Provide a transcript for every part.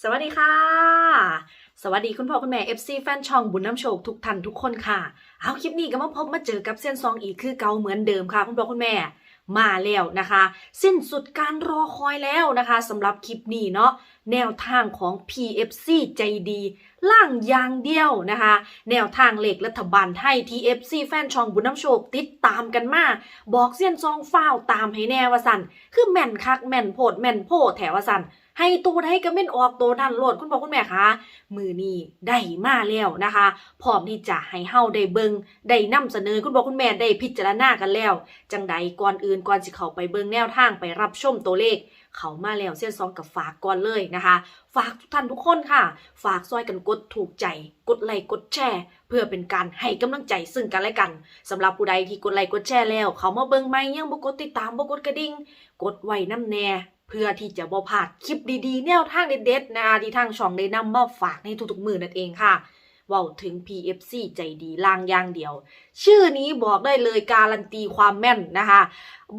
สวัสดีค่ะ สวัสดีคุณพ่อคุณแม่ FC แฟนช่องบุญน้ำโชคทุกท่านทุกคนค่ะ เอาคลิปนี้ก็มาพบมาเจอกับเส้นซองอีกคือเก่าเหมือนเดิมค่ะ คุณพ่อคุณแม่มาแล้วนะคะ สิ้นสุดการรอคอยแล้วนะคะสำหรับคลิปนี้เนาะแนวทางของ PFC ใจดีล่างอย่างเดียวนะคะ แนวทางเหล็กรัฐบาลไทย TFC แฟนช่องบุญน้ำโชคติดตามกันมา บอกเส้นซองฟ้าวตามให้แน่ว่าสันคือแม่นคักแม่นโพดแม่นโพแถวว่าสัน ให้ตัวใดก็เม่นออกตัวนั่นโลดคุณพ่อคุณแม่คะมือนี้ได้มาแล้วนะคะพร้อมที่จะให้เฮาได้เบิงได้นำเสนอคุณพ่อคุณแม่ได้พิจารณากันแล้ว จังใดก่อนอื่นก่อนสิเข้าไปเบิงแนวทางไปรับชมตัวเลข เขามาแล้วเส้นซองกับฝากก่อนเลยนะคะ ฝากทุกท่านทุกคนค่ะ ฝากซอยกันกดถูกใจ กดไลค์กดแชร์ เพื่อเป็นการให้กำลังใจซึ่งกันและกันสำหรับผู้ใดที่กดไลค์กดแชร์แล้ว เขามาเบิงใหม่ยังบ่กดติดตามบ่กดกระดิ่งกดไว้น้ำแน่ พื่อที่จะบ่พลาดคลิปดีๆ แนวทางเด็ดๆนะคะที่ทางช่องได้นำมาฝากในทุกๆมือนั่นเองค่ะว้าถึง PFC ใจดีลางย่างเดียว ชื่อนี้บอกได้เลยการันตีความแม่นนะคะ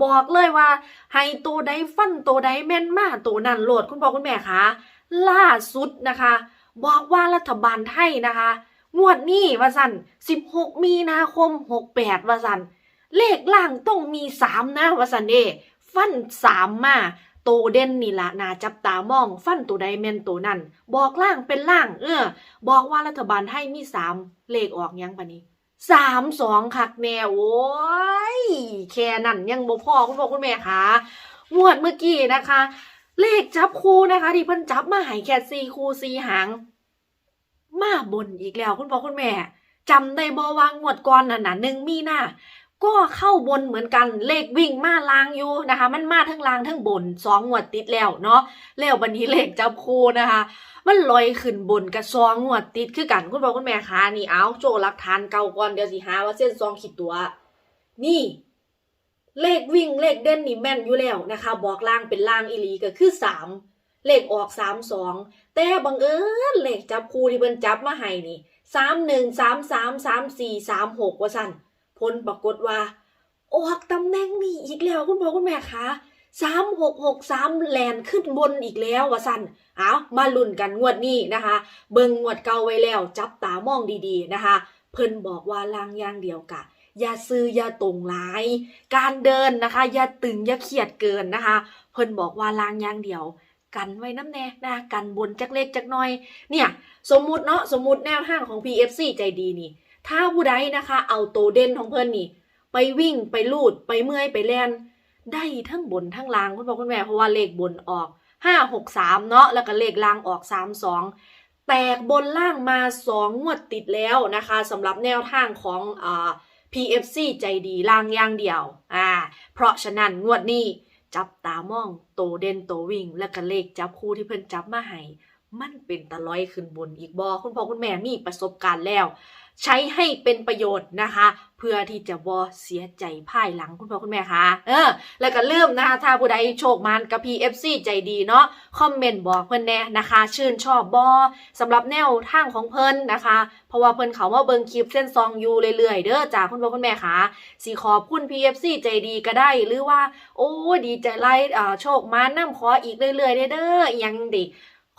บอกเลยว่าให้ตัวใดฟันตัวใดแม่นมากตัวนั้นโหลดคุณพ่อคุณแม่คะล่าสุดนะคะ บอกว่ารัฐบาลไทยนะคะ งวดนี้ว่าสัน16 มีนาคม 68ว่าสันเลขล่างต้องมี 3 นะว่าสันเดฟัน 3 มา โตเด่นนี่ละนาจับตามอง ฟันตัวใดแม่นตัวนั้นบอกล่างเป็นล่าง เออ บอกว่ารัฐบาลไทยมี3เลขออกยังปะนี้สามสองคักแน่โอ้ยแค่นั้นยังบ่พอคุณพ่อคุณแม่คะงวดเมื่อกี้นะคะ เลขจับคู่นะคะ ที่เพิ่นจับมาให้แค่สี่คู่สี่หาง มาบนอีกแล้วคุณพ่อคุณแม่จำได้บ่วางวดก่อนน่ะนะหนึ่งมีหน้า ก็เข้าบนเหมือนกันเลขวิ่งมาลางอยู่นะคะ มันมาทั้งลางทั้งบนสองงวดติดแล้วเนาะแล้วบันนี้เลขจับคู่นะคะ มันลอยขึ้นบนกับซองงวดติดคือกันคุณพ่อคุณแม่คะนี่เอาโจหลักฐานเก่าก่อนเดี๋ยวสิหาว่าเส้นซองขีดตัว นี่ เลขวิ่งเลขเด่นนี่แม่นอยู่แล้วนะคะ บอกล่างเป็นล่างอีลีก็คือสามเลขออกสามสองแต่บังเอิญเลขจับคู่ที่เพิ่นจับมาให้นี่สามหนึ่งสามสามสามสี่สามหกว่าสั่น ผลปรากฏว่าออกตำแหน่งนี้อีกแล้วคุณพ่อคุณแม่คะสามหกหกสามแลนขึ้นบนอีกแล้วว่าสั่นเอามาลุ้นกันงวดนี้นะคะ เบิ่งงวดเก่าไว้แล้ว จับตามองดีๆนะคะ เพิ่นบอกว่าลางย่างเดียวกะอย่าซื้ออย่าตรงหลาย การเดินนะคะ อย่าตึงอย่าเครียดเกินนะคะ เพิ่นบอกว่าลางย่างเดียว กันไว้น้ำแน่นะกันบนจักเล็กจักน้อย เนี่ย สมมุติเนาะสมมุติแนวทางของ PFC ใจดีนี่ ถ้าผู้ใดนะคะ เอาโตเด่นของเพิ่อนนี่ ไปวิ่งไปลูดไปเมื่อยไปแล่นได้ทั้งบนทั้งล่างคุณพ่อคุณแม่เพราะว่าเลขบนออกห้าหกสามเนาะแล้วก็เลขล่างออกสามสองแตกบนล่างมาสองงวดติดแล้วนะคะสำหรับแนวทางของอ่า PFC ใจดีล่างย่างเดียวอ่าเพราะฉะนั้นงวดนี้จับตามองโตเด่นโตวิ่ง และก็เลขจับคู่ที่เพิ่นจับมาให้มันเป็นตะลอยขึ้นบนอีกบอคุณพ่อคุณแม่มีประสบการณ์แล้ว ใช้ให้เป็นประโยชน์นะคะ เพื่อที่จะบอเสียใจภายหลังคุณพ่อคุณแม่คะเออ แล้วก็ลืมนะคะถ้าผู้ใดโชคมันกับ PFC ใจดีเนาะคอมเมนต์บอกเพิ่นแน่นะคะ ชื่นชอบบอสำหรับแนวทางของเพิ่นนะคะ เพราะว่าเพิ่นเขามาเบิงคลิปเส้นซองอยู่เรื่อยๆเด้อจ้าคุณพ่อคุณแม่คะสิขอบคุณ PFC ใจดีก็ได้หรือว่า โอ้ดีใจไล่อ่าโชคมานํขออีกเรื่อยๆเด้อยังดิ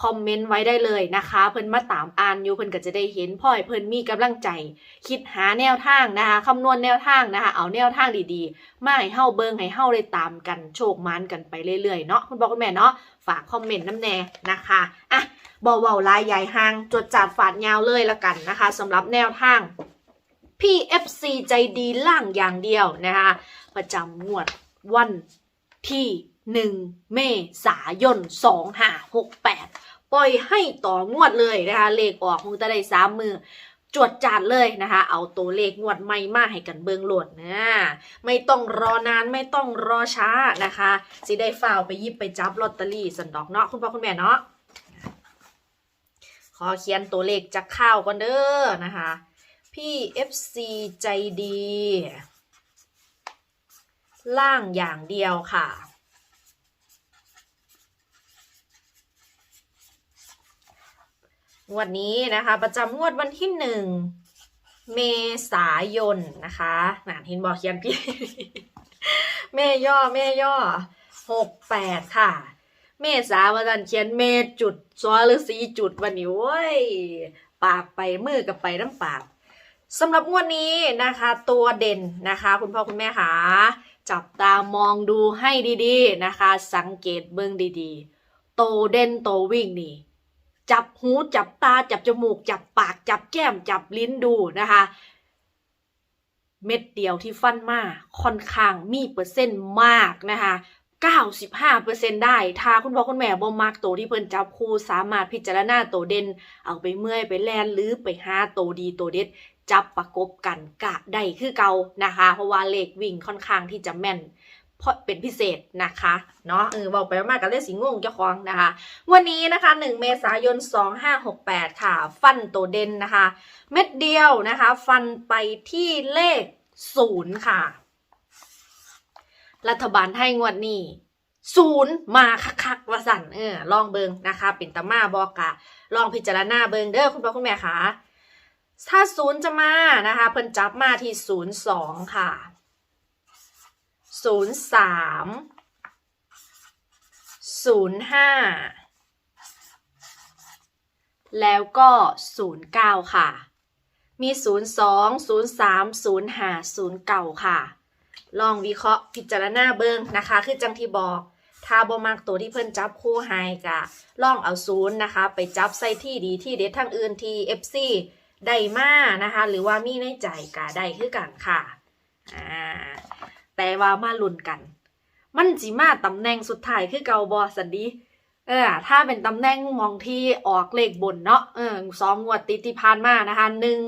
คอมเมนต์ไว้ได้เลยนะคะ เพิ่นมาตามอ่านอยู่เพิ่นก็จะได้เห็นพ่อยเพิ่นมีกำลังใจ คิดหาแนวทางนะคะคำนวณแนวทางนะคะ เอาแนวทางดีๆ มาให้เฮาเบิงให้เฮาได้ตามกันโชคมานกันไปเรื่อยๆเนาะคุณพ่อคุณแม่เนาะฝากคอมเมนต์น้ำแน่นะคะอะบ่เว้าลายใหญ่หาง จดจัดฝาดยาวเลยละกันนะคะสำหรับแนวทาง PFC ใจดีล่างอย่างเดียวนะคะประจำงวดวันที่ หนึ่งเมษายนสองห้าหกแปดปล่อยให้ต่องวดเลยนะคะ เลขออกคงจะได้สามมือจวดจาดเลยนะคะ เอาตัวเลขงวดใหม่มาให้กันเบิงโหลดนะ ไม่ต้องรอนานไม่ต้องรอช้านะคะ สิได้ฝ่าวไปยิบไปจับลอตเตอรี่สันดอกเนาะคุณพ่อคุณแม่เนาะ ขอเขียนตัวเลขจากข้าวก่อนเด้อนะคะ พี่ FC ใจดี ล่างอย่างเดียวค่ะ งวดนี้นะคะ ประจำงวดวันที่หนึ่งเมษายนนะคะนานเห็นบอกเขียนพี่แม่ย่อแม่ย่อหกแปดค่ะ เมษาว่าสันเขียนเมจุดซอหรือสีจุดวันนี้โว้ยปากไปมือกับไปน้ำปากสำหรับงวดนี้นะคะ ตัวเด่นนะคะ คุณพ่อคุณแม่คะจับตามองดูให้ดีๆนะคะ สังเกตเบื้องดีๆ โตเด่นโตวิ่งนี่ จับหูจับตาจับจมูก จับปากจับแก้มจับลิ้นดูนะคะ เม็ดเดียวที่ฟันมาค่อนข้างมีเปอร์เซ็นต์มากนะคะ95%ได้ ถ้าคุณพ่อคุณแม่บ่มักโตที่เพิ่นจับคู่สามารถพิจารณาโตเด่น เอาไปเมื่อยไปแลนหรือไปหาโตดีโตเด็ด จับประกบกันกะได้คือเก่านะคะ เพราะว่าเลขวิ่งค่อนข้างที่จะแม่น เพราะเป็นพิเศษนะคะเนาะเออบอกไปมากกันเลขสีงงเจ้าของนะคะ วันนี้นะคะ 1 เมษายน 2568 ค่ะ ฟันโตวเด่นนะคะ เม็ดเดียวนะคะ ฟันไปที่เลขศูนย์ค่ะ รัฐบาลให้งวดนี้ศูนย์มาคักๆวสันเออลองเบิงนะคะ เป็นตามาบอกกะ ลองพิจารณาเบิงเด้อคุณพ่อคุณแม่คะถ้าศูนย์จะมานะคะ เพิ่นจับมาที่ศูนย์สองค่ะ ศูนย์สามศูนย์ห้าแล้วก็ศูนย์เก้าค่ะ มีศูนย์สองศูนย์สามศูนย์ห้าศูนย์เก้าค่ะ ลองวิเคราะห์พิจารณาเบิ่งนะคะ คือจังที่บอกถ้าบ่มักตัวที่เพิ่นจับคู่ให้กะลองเอาศูนย์นะคะ ไปจับใส่ที่ดีที่เด็ดทางอื่นที่ FC ได้มานะคะ หรือว่ามีในใจกะได้คือกันค่ะ อ่า แต่ว่ามาลุ้นกัน มันสิมาตำแหน่งสุดท้ายคือเกาบอสันดีเออถ้าเป็นตำแหน่งมองที่ออกเลขบนเนาะเออสองงวดติดที่ผ่านมานะคะหนึ่ง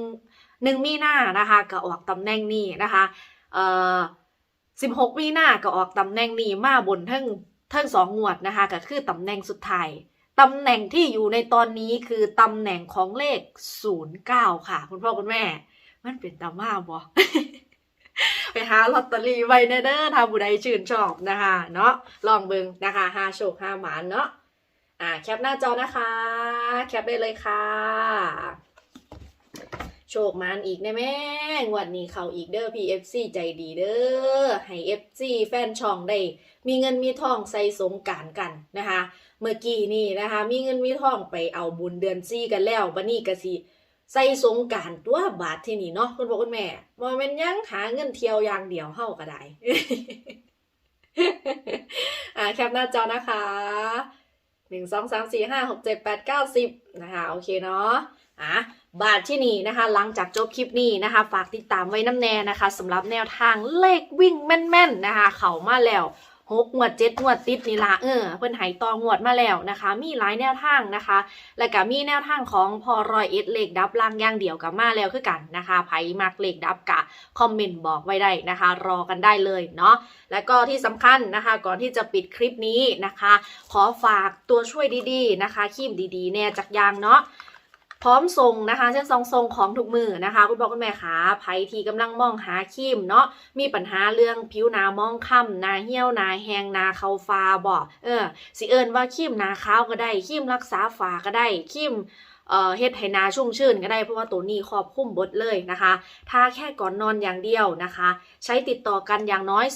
หนึ่งมีหน้านะคะก็ออกตำแหน่งนี้นะคะเออสิบหกมีหน้าก็ออกตำแหน่งนี้มาบนทั้งทั้งสองงวดนะคะก็คือตำแหน่งสุดท้ายตำแหน่งที่อยู่ในตอนนี้คือตำแหน่งของเลขศูนย์เก้าค่ะ คุณพ่อคุณแม่ มันเป็นตามาบอ ไปหาลอตเตอรี่ไว้เด้อถ้าผู้ใดชื่นชอบนะคะ เนาะลองเบิ่งนะคะหาโชคหาหมานเนาะอ่าแคปหน้าจอนะคะ แคปได้เลยค่ะ โชคมานอีกแน่แม่งวันนี้เขาอีกเด้อ PFC ใจดีเด้อให้ FC แฟนช่องได้มีเงินมีทองใส่สงการกันนะคะ เมื่อกี้นี่นะคะ มีเงินมีทองไปเอาบุญเดือนซี่กันแล้วบันนี้ก็สิ ใส่สงการตัวบาทที่นี่เนาะคุณพ่อคุณแม่บ่แม่นยังหาเงินเที่ยวอย่างเดียวเฮาก็ได้อ่าแคปหน้าจอนะคะหนึ่งสองสามสี่ห้าหกเจ็ดแปดเก้าสิบนะคะโอเคเนาะอะบาทที่นี่นะคะ หลังจากจบคลิปนี้นะคะ ฝากติดตามไว้น้ำแน่นะคะสำหรับแนวทางเลขวิ่งแม่นๆนะคะ เขามาแล้ว หกงวดเจ็ดงวดติดนี่ละเออเพิ่นหายตองวดมาแล้วนะคะ มีหลายแนวทางนะคะ และก็มีแนวทางของพอรอยเอ็ดเลขดับล่างย่างเดียวกับมาแล้วคือกันนะคะไผมักเลขดับกะคอมเมนต์บอกไว้ได้นะคะ รอกันได้เลยเนาะและก็ที่สำคัญนะคะ ก่อนที่จะปิดคลิปนี้นะคะ ขอฝากตัวช่วยดีๆนะคะคีมดีๆ แน่จากยางเนาะ ร้อมส่งนะคะเช่นซองทรงของทุกมือนะคะ คุณพ่อคุณแม่ขาไผ่ที่กำลังมองหาครีมเนาะมีปัญหาเรื่องผิวหนามองค่ำหนาเหี่ยวหนาแหงหนาเขาฟาบ่เออสิเอิญว่าครีมหนาขาวก็ได้ครีมรักษาฝาก็ได้ครีมเอ่อเฮ็ดให้หนาชุ่มชื่นก็ได้เพราะว่าตัวนี้ครอบคลุมบดเลยนะคะถ้าแค่ก่อนนอนอย่างเดียวนะคะ ใช้ติดต่อกันอย่างน้อย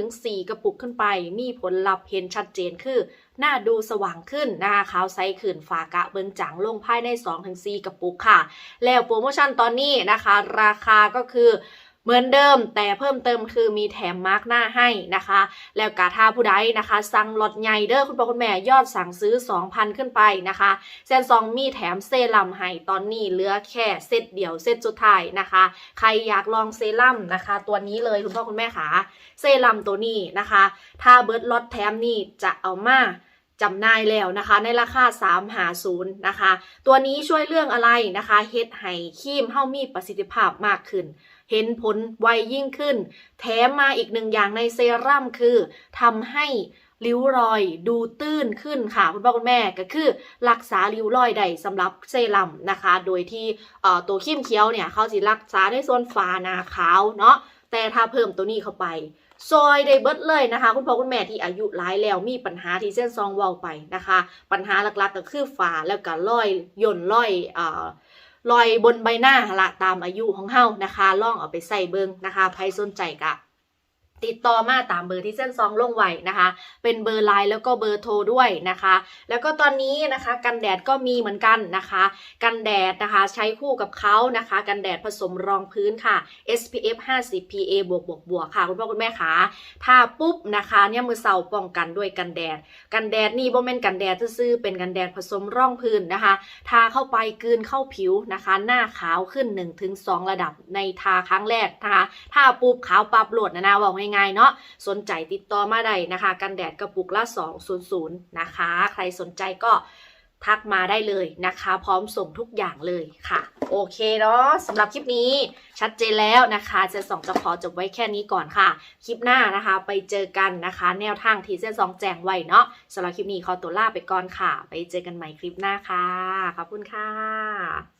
2-4 กระปุกขึ้นไป มีผลลัพธ์เห็นชัดเจนคือ หน้าดูสว่างขึ้นนะคะขาวใสขึ้นฝากะเบิงจังลงภายใน 2-4 กระปุกค่ะ แล้วโปรโมชั่นตอนนี้นะคะ ราคาก็คือเหมือนเดิมแต่เพิ่มเติมคือมีแถมมาร์กหน้าให้นะคะ แล้วกาถ้าผู้ใดนะคะ สั่งลดใหญ่เด้อคุณพ่อคุณแม่ยอดสั่งซื้อ 2,000 ขึ้นไปนะคะแซนซองมีแถมเซรั่มให้ตอนนี้เหลือแค่เซตเดียวเซตสุดท้ายนะคะ ใครอยากลองเซรั่มนะคะ ตัวนี้เลยคุณพ่อคุณแม่ขาเซรั่มตัวนี้นะคะ ถ้าเบิร์ดล็อตแถมนี่จะเอามา จำหน่ายแล้วนะคะ ในราคา350นะคะ ตัวนี้ช่วยเรื่องอะไรนะคะเฮ็ดให้ครีมเฮามีประสิทธิภาพมากขึ้น เห็นผลไวยิ่งขึ้น แถมมาอีกหนึ่งอย่างในเซรั่มคือทำให้ริ้วรอยดูตื้นขึ้นค่ะ คุณพ่อคุณแม่ก็คือรักษาริ้วรอยได้สำหรับเซรั่มนะคะ โดยที่ตัวครีมเคี้ยวเนี่ยเขาสิรักษาในส่วนฝาหนาขาวเนาะแต่ถ้าเพิ่มตัวนี้เข้าไป ซอยได้เบิดเลยนะคะ คุณพ่อคุณแม่ที่อายุหลายแล้วมีปัญหาที่เส้นซองวาวไปนะคะ ปัญหาหลักๆก็คือฝาแล้วก็รอยย่นรอยอ่ารอยบนใบหน้าละตามอายุของเฮานะคะ ลองเอาไปใส่เบิงนะคะใครสนใจกะ ติดต่อมาตามเบอร์ที่เส้นซองลงไว้นะคะ เป็นเบอร์ไลน์แล้วก็เบอร์โทรด้วยนะคะ แล้วก็ตอนนี้นะคะกันแดดก็มีเหมือนกันนะคะ กันแดดนะคะใช้คู่กับเขานะคะ กันแดดผสมรองพื้นค่ะ SPF 50 PA บวกบวกบวกค่ะ คุณพ่อคุณแม่คะถ้าปุ๊บนะคะเนี่ยมือเสาป้องกันด้วยกันแดด กันแดดนี่บ่แม่นกันแดดซื่อเป็นกันแดดผสมรองพื้นนะคะทาเข้าไปกืนเข้าผิวนะคะ หน้าขาวขึ้น 1-2 ระดับในทาครั้งแรกนะคะทาปุ๊บขาวปับโหลดนะนะบอกง่ายๆเนาะสนใจติดต่อมาได้นะคะ กันแดดกระปุกละ 200 นะคะ ใครสนใจก็ทักมาได้เลยนะคะ พร้อมส่งทุกอย่างเลยค่ะ โอเคเนาะสำหรับคลิปนี้ชัดเจนแล้วนะคะเซนสองจะขอจบไว้แค่นี้ก่อนค่ะ คลิปหน้านะคะ ไปเจอกันนะคะ แนวทางที่เส้นสองแจงไว้เนาะสำหรับคลิปนี้ขอตัวลาไปก่อนค่ะ ไปเจอกันใหม่คลิปหน้าค่ะ ขอบคุณค่ะ